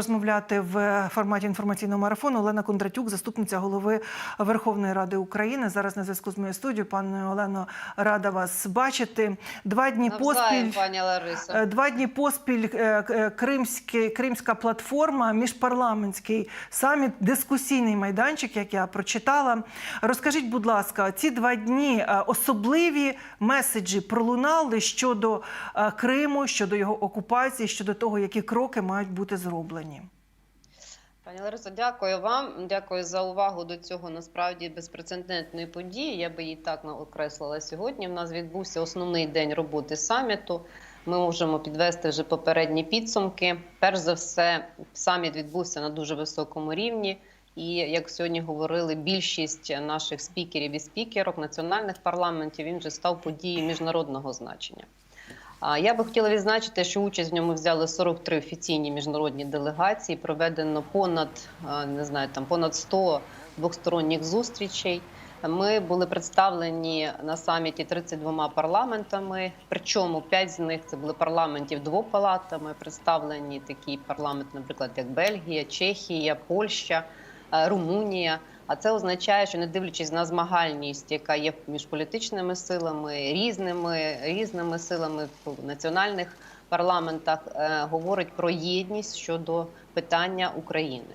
Розмовляти в форматі інформаційного марафону Олена Кондратюк, заступниця голови Верховної Ради України. Зараз на зв'язку з моєю студією. Пане Олено, рада вас бачити. Два дні Навзаєм, поспіль. пані Ларисо. Е, Два дні поспіль е, е, кримський, кримська платформа, міжпарламентський саміт, дискусійний майданчик, як я прочитала. Розкажіть, будь ласка, ці два дні особливі меседжі пролунали щодо Криму, щодо його окупації, щодо того, які кроки мають бути зроблені. Пані Ларисо, дякую вам. Дякую за увагу до цього насправді безпрецедентної події. Я би її так окреслила сьогодні. У нас відбувся основний день роботи саміту. Ми можемо підвести вже попередні підсумки. Перш за все, саміт відбувся на дуже високому рівні. І як сьогодні говорили, більшість наших спікерів і спікерок національних парламентів він вже став подією міжнародного значення. Я би хотіла відзначити, що участь в ньому взяли 43 офіційні міжнародні делегації. Проведено понад не знаю, там понад 100 двосторонніх зустрічей. Ми були представлені на саміті 32 парламентами. Причому 5 з них це були парламентів двопалатами. Представлені такі парламенти, наприклад, як Бельгія, Чехія, Польща, е, Румунія. А це означає, що не дивлячись на змагальність, яка є між політичними силами, різними різними силами в національних парламентах, е, говорить про єдність щодо питання України.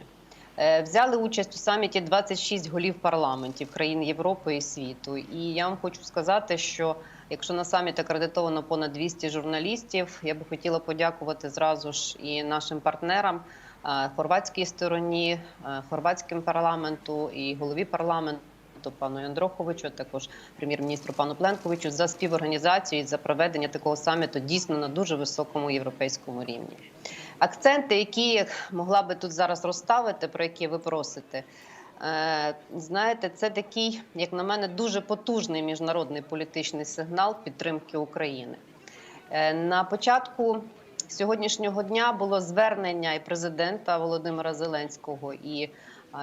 Е, Взяли участь у саміті 26 голів парламентів країн Європи і світу. І я вам хочу сказати, що якщо на саміт акредитовано понад 200 журналістів, я би хотіла подякувати зразу ж і нашим партнерам хорватській стороні, е, хорватським парламенту і голові парламенту. Пану Яндроховичу, також прем'єр-міністру пану Пленковичу за співорганізацію і за проведення такого саміту дійсно на дуже високому європейському рівні. Акценти, які могла би тут зараз розставити, про які ви просите, е, знаєте, це такий, як на мене, дуже потужний міжнародний політичний сигнал підтримки України. Е, На початку сьогоднішнього дня було звернення і президента Володимира Зеленського і.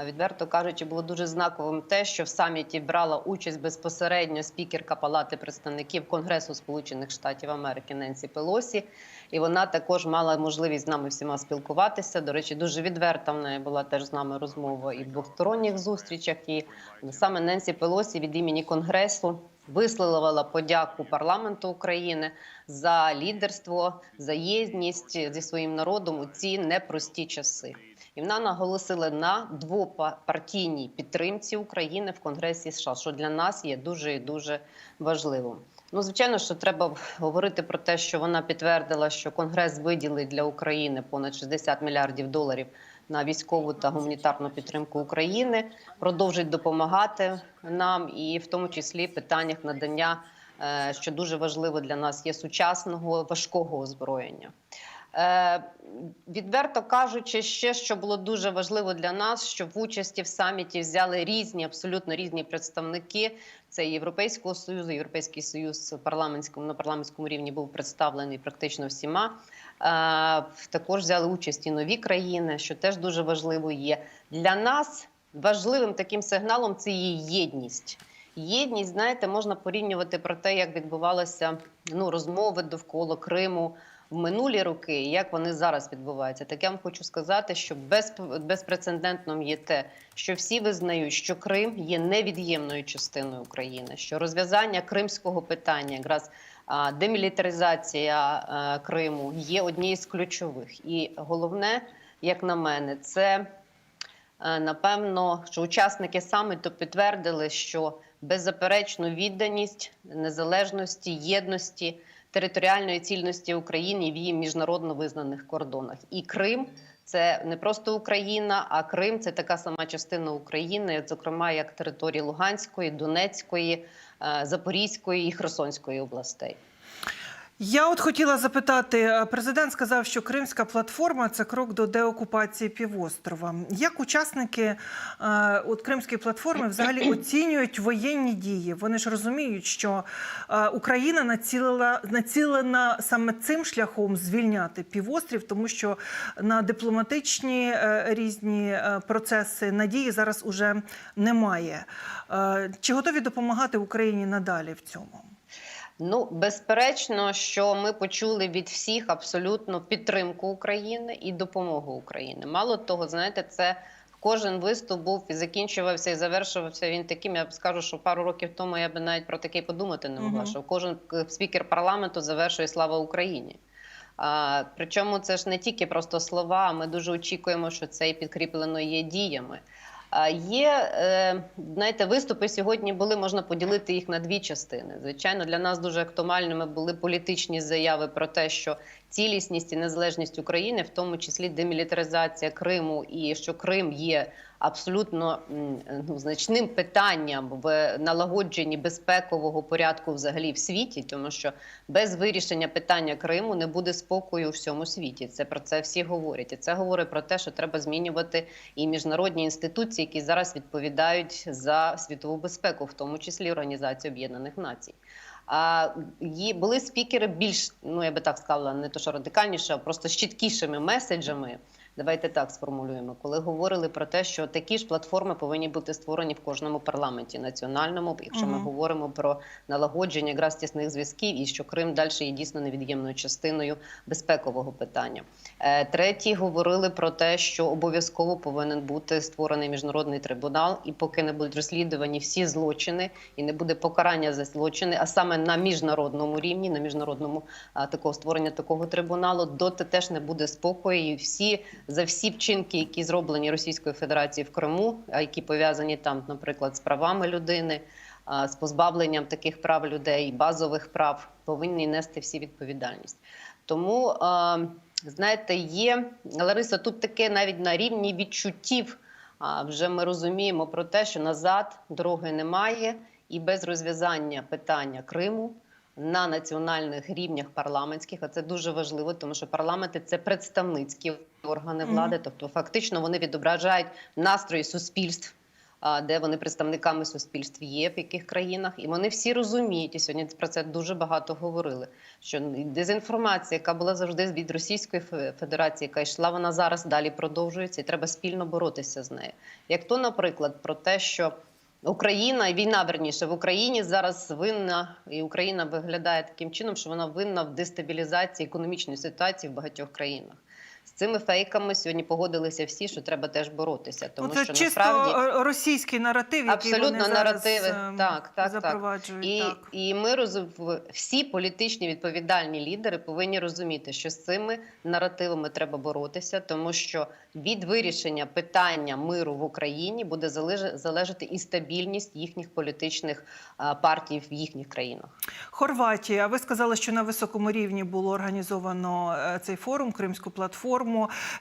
Відверто кажучи, було дуже знаковим те, що в саміті брала участь безпосередньо спікерка Палати представників Конгресу Сполучених Штатів Америки Ненсі Пелосі, і вона також мала можливість з нами всіма спілкуватися. До речі, дуже відверта в неї була теж з нами розмова і в двосторонніх зустрічах. І саме Ненсі Пелосі від імені Конгресу висловила подяку парламенту України за лідерство, за єдність зі своїм народом у ці непрості часи. І вона наголосила на двопартійній підтримці України в Конгресі США, що для нас є дуже і дуже важливим. Ну, звичайно, що треба говорити про те, що вона підтвердила, що Конгрес виділить для України понад 60 мільярдів доларів на військову та гуманітарну підтримку України, продовжить допомагати нам, і в тому числі питаннях надання, е, що дуже важливо для нас, є сучасного важкого озброєння. Е, Відверто кажучи, ще що було дуже важливо для нас, що в участі в саміті взяли різні, абсолютно різні представники. Це Європейського союзу, Європейський союз парламентському на парламентському рівні був представлений практично всіма. Е, Також взяли участь і нові країни, що теж дуже важливо є для нас. Важливим таким сигналом це є єдність. Єдність, знаєте, можна порівнювати про те, як відбувалися ну розмови довкола Криму в минулі роки, і як вони зараз відбуваються. Так я вам хочу сказати, що без, безпрецедентним є те, що всі визнають, що Крим є невід'ємною частиною України, що розв'язання кримського питання, якраз демілітаризація Криму є однією з ключових. І головне, як на мене, це е, напевно, що учасники саміту підтвердили, що беззаперечну відданість незалежності, єдності територіальної цільності України в її міжнародно визнаних кордонах. І Крим це не просто Україна, а Крим це така сама частина України, зокрема як території Луганської, Донецької, е, Запорізької і Херсонської областей. Я от хотіла запитати, е, президент сказав, що Кримська платформа це крок до деокупації півострова. Як учасники е, от Кримської платформи взагалі оцінюють воєнні дії? Вони ж розуміють, що е, Україна націлила націлена саме цим шляхом звільняти півострів, тому що на дипломатичні різні процеси надії зараз уже немає. Чи готові допомагати Україні надалі в цьому? Ну, безперечно, що ми почули від всіх абсолютно підтримку України і допомогу України. Мало того, знаєте, це кожен виступ був і закінчувався і завершувався. Він таким. Я б скажу, що пару років тому я би навіть про таке подумати не могла. Мгм. Що кожен е, спікер парламенту завершує слава Україні. А, причому це ж не тільки просто слова. Ми дуже очікуємо, що це і підкріплено є діями. Є, е, знаєте, виступи сьогодні були, можна поділити їх на дві частини. Звичайно, для нас дуже актуальними були політичні заяви про те, що цілісність і незалежність України, в тому числі демілітаризація Криму, і що Крим є абсолютно ну, значним питанням в налагодженні безпекового порядку взагалі в світі, тому що без вирішення питання Криму не буде спокою у всьому світі. Це про це всі говорять. І це говорить про те, що треба змінювати і міжнародні інституції, які зараз відповідають за світову безпеку, в тому числі Організацію Об'єднаних Націй. Є, були спікери більш, ну я би так сказала, не то що радикальніше, а просто з чіткішими меседжами. Давайте так сформулюємо, коли говорили про те, що такі ж платформи повинні бути створені в кожному парламенті національному, якщо ми говоримо про налагодження якраз тісних зв'язків, і що Крим далі є дійсно невід'ємною частиною безпекового питання. Е, Треті говорили про те, що обов'язково повинен бути створений міжнародний трибунал, і поки не будуть розслідувані всі злочини і не буде покарання за злочини, а саме на міжнародному рівні, на міжнародному такого створення такого трибуналу, доти теж не буде спокою. І всі за всі вчинки, які зроблені Російською Федерацією в Криму, які пов'язані там, наприклад, з правами людини. З позбавленням таких прав людей, базових прав, повинні нести всі відповідальність. Тому знаєте, є Лариса, тут таке навіть на рівні відчуттів. А вже ми розуміємо про те, що назад дороги немає, і без розв'язання питання Криму на національних рівнях парламентських, а це дуже важливо, тому що парламенти це представницькі органи влади, тобто фактично вони відображають настрої суспільств. Де вони представниками суспільств є, в яких країнах, і вони всі розуміють, і сьогодні про це дуже багато говорили. Що дезінформація, яка була завжди від Російської Федерації, яка йшла, вона зараз далі продовжується, і треба спільно боротися з нею. Як то, наприклад, про те, що Україна війна верніше в Україні зараз винна, і Україна виглядає таким чином, що вона винна в дестабілізації економічної ситуації в багатьох країнах. Цими фейками сьогодні погодилися всі, що треба теж боротися, тому це що чисто насправді російський наратив, який Абсолютно вони наративи. ем, Так, так, так. запроваджують. І, так. і ми розум... всі політичні відповідальні лідери повинні розуміти, що з цими наративами треба боротися, тому що від вирішення питання миру в Україні буде залеж- залежати і стабільність їхніх політичних партій в їхніх країнах. Хорватія. Ви сказали, що на високому рівні було організовано е, цей форум, Кримську платформу.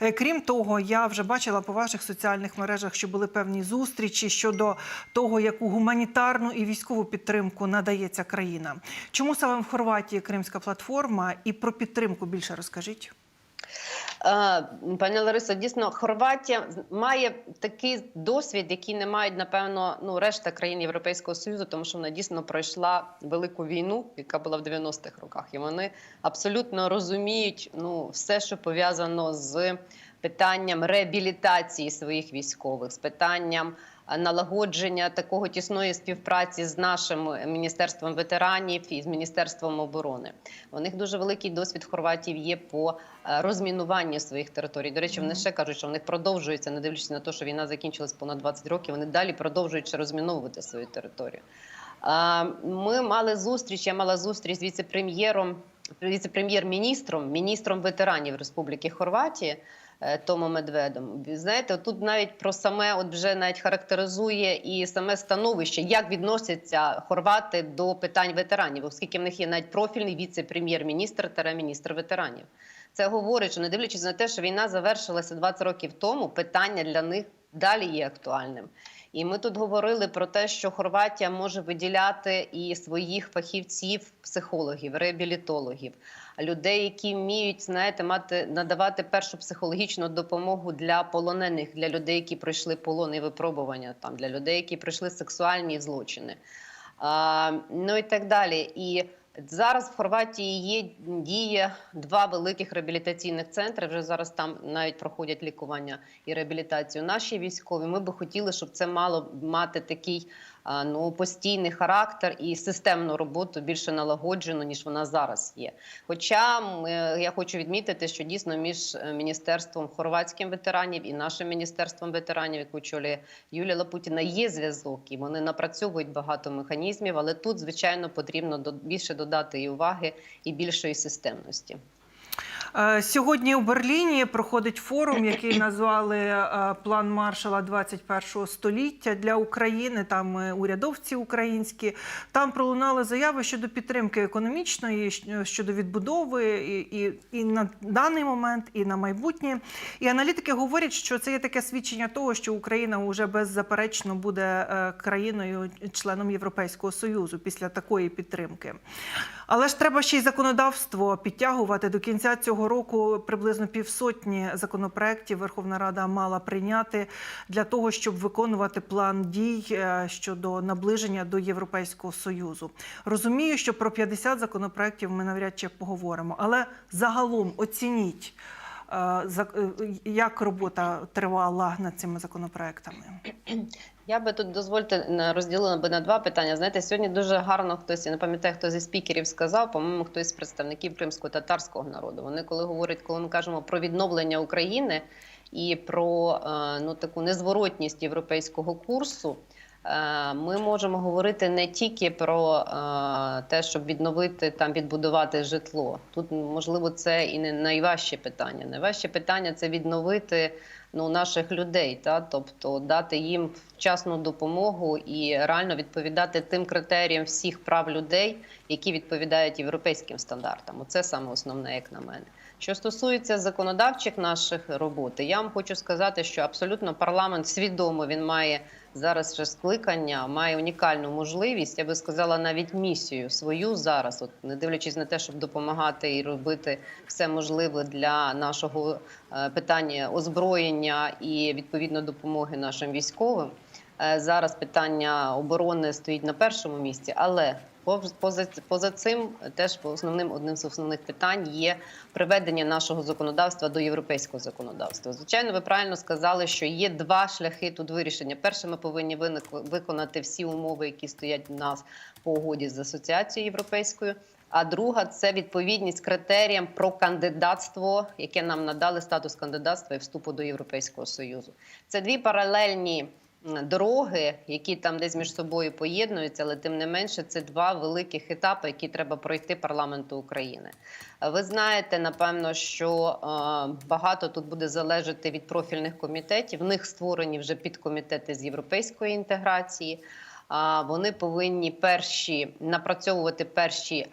Е, Крім того, я вже бачила по ваших соціальних мережах, що були певні зустрічі щодо того, яку гуманітарну і військову підтримку надається країна. Чому саме в Хорватії Кримська платформа і про підтримку більше розкажіть? Е, Пані Ларисо, дійсно, Хорватія має такий досвід, який не мають, напевно, ну решта країн Європейського Союзу, тому що вона дійсно пройшла велику війну, яка була в 90-х роках, і вони абсолютно розуміють ну все, що пов'язано з питанням реабілітації своїх військових, з питанням е, налагодження такого тісної співпраці з нашим міністерством ветеранів і з міністерством оборони. У них дуже великий досвід Хорватів є по е, розмінуванню своїх територій. До речі, вони ще кажуть, що в них продовжується, не дивлячись на те, що війна закінчилась понад 20 років. Вони далі продовжують ще розміновувати свою територію. Ми мали зустріч. Я мала зустріч з віце-прем'єром, віце-прем'єр-міністром, міністром ветеранів Республіки Хорватії. е, Томом Медведом. Знаєте, тут навіть про саме от вже навіть характеризує і саме становище, як відносяться хорвати до питань ветеранів, оскільки в них є навіть профільний віце-прем'єр-міністр та міністр ветеранів. Це говорить, що не дивлячись на те, що війна завершилася 20 років тому, питання для них далі є актуальним. І ми тут говорили про те, що Хорватія може виділяти і своїх фахівців, психологів, реабілітологів, людей, які вміють знаєте, мати надавати першу психологічну допомогу для полонених, для людей, які пройшли полон і випробування, там для людей, які пройшли сексуальні злочини. А, ну і так далі. І зараз в Хорватії є діє два великих реабілітаційних центри. Вже зараз там навіть проходять лікування і реабілітацію. Наші військові. Ми би хотіли, щоб це мало мати такий ну, постійний характер і системну роботу більше налагоджену, ніж вона зараз є. Хоча е, я хочу відмітити, що дійсно між е, міністерством хорватським ветеранів і нашим міністерством ветеранів, яку очолює Юлія Лапутіна, є зв'язок, і вони напрацьовують багато механізмів. Але тут, звичайно, потрібно більше додати і уваги, і більшої системності. Е, Сьогодні у Берліні проходить форум, який назвали е, План Маршала 21 століття для України. Там е, урядовці українські. Там пролунали заяви щодо підтримки економічної, щодо відбудови і, і, і на даний момент, і на майбутнє. І аналітики говорять, що це є таке свідчення того, що Україна вже беззаперечно буде країною членом Європейського союзу після такої підтримки. Але ж треба ще й законодавство підтягувати до кінця цього року. Приблизно півсотні законопроєктів Верховна Рада мала прийняти для того, щоб виконувати план дій е, щодо наближення до Європейського союзу. Розумію, що про 50 законопроєктів ми навряд чи поговоримо, але загалом оцініть. е, е, Як робота тривала над цими законопроектами? Я би тут дозвольте розділила би на два питання. Знаєте, сьогодні дуже гарно хтось, я не пам'ятаю, хто зі спікерів сказав, по-моєму, хтось з представників кримсько-татарського народу. Вони коли говорять, коли ми кажемо про відновлення України і про е, ну таку незворотність європейського курсу. Е, Ми можемо говорити не тільки про е, те, щоб відновити там відбудувати житло. Тут можливо це і не найважче питання. Найважче питання це відновити ну, наших людей, та тобто дати їм вчасну допомогу і реально відповідати тим критеріям всіх прав людей, які відповідають європейським стандартам. Оце саме основне, як на мене. Що стосується законодавчих наших роботи, я вам хочу сказати, що абсолютно парламент свідомо він має зараз ще скликання, має унікальну можливість, я би сказала, навіть місію свою зараз, от не дивлячись на те, щоб допомагати і робити все можливе для нашого е, питання озброєння і відповідно допомоги нашим військовим. Е, Зараз питання оборони стоїть на першому місці, але поза, поза цим теж по основним одним з основних питань є приведення нашого законодавства до європейського законодавства. Звичайно, ви правильно сказали, що є два шляхи тут вирішення. Перше, ми повинні виконати всі умови, які стоять в нас по угоді з асоціацією європейською. А друга це відповідність критеріям про кандидатство, яке нам надали статус кандидатства і вступу до Європейського союзу. Це дві паралельні дороги, які там десь між собою поєднуються, але тим не менше це два великих етапи, які треба пройти парламенту України. Ви знаєте, напевно, що е, багато тут буде залежати від профільних комітетів. В них створені вже підкомітети з європейської інтеграції. Вони повинні перші напрацьовувати перші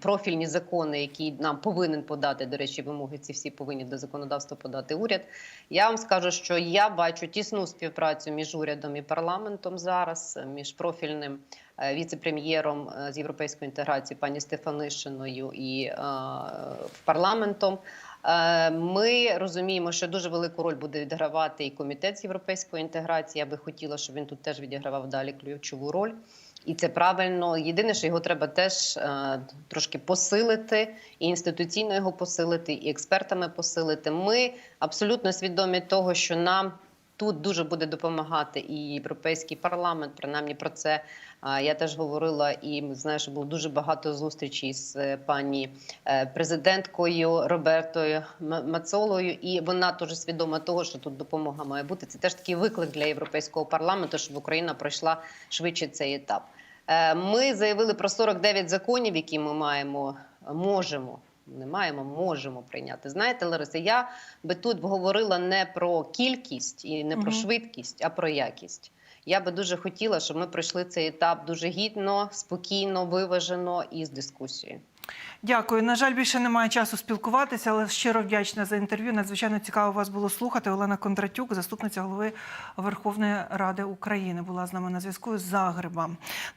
профільні закони, які нам повинен подати. До речі, вимоги ці всі повинні до законодавства подати уряд. Я вам скажу, що я бачу тісну співпрацю між урядом і парламентом зараз, між профільним е, віце-прем'єром е, з європейської інтеграції пані Стефанишиною і е, парламентом. Е, Ми розуміємо, що дуже велику роль буде відгравати і комітет з європейської інтеграції. Я би хотіла, щоб він тут теж відігравав далі ключову роль. І це правильно. Єдине, що його треба теж е, трошки посилити, і інституційно його посилити, і експертами посилити. Ми абсолютно свідомі того, що нам тут дуже буде допомагати і європейський парламент. Принаймні про це я теж говорила. І знаю, що було дуже багато зустрічей з е, пані е, президенткою Робертою Мацолою, і вона теж свідома того, що тут допомога має бути. Це теж такий виклик для європейського парламенту, щоб Україна пройшла швидше цей етап. Е, Ми заявили про 49 законів, які ми маємо, можемо. Не маємо, можемо прийняти. Знаєте, Лариса, я би тут говорила не про кількість і не про швидкість, а про якість. Я би дуже хотіла, щоб ми пройшли цей етап дуже гідно, спокійно, виважено і з дискусією. Дякую. На жаль, більше немає часу спілкуватися, але щиро вдячна за інтерв'ю. Надзвичайно цікаво вас було слухати. Олена Кондратюк, заступниця голови Верховної Ради України, була з нами на зв'язку з Загреба.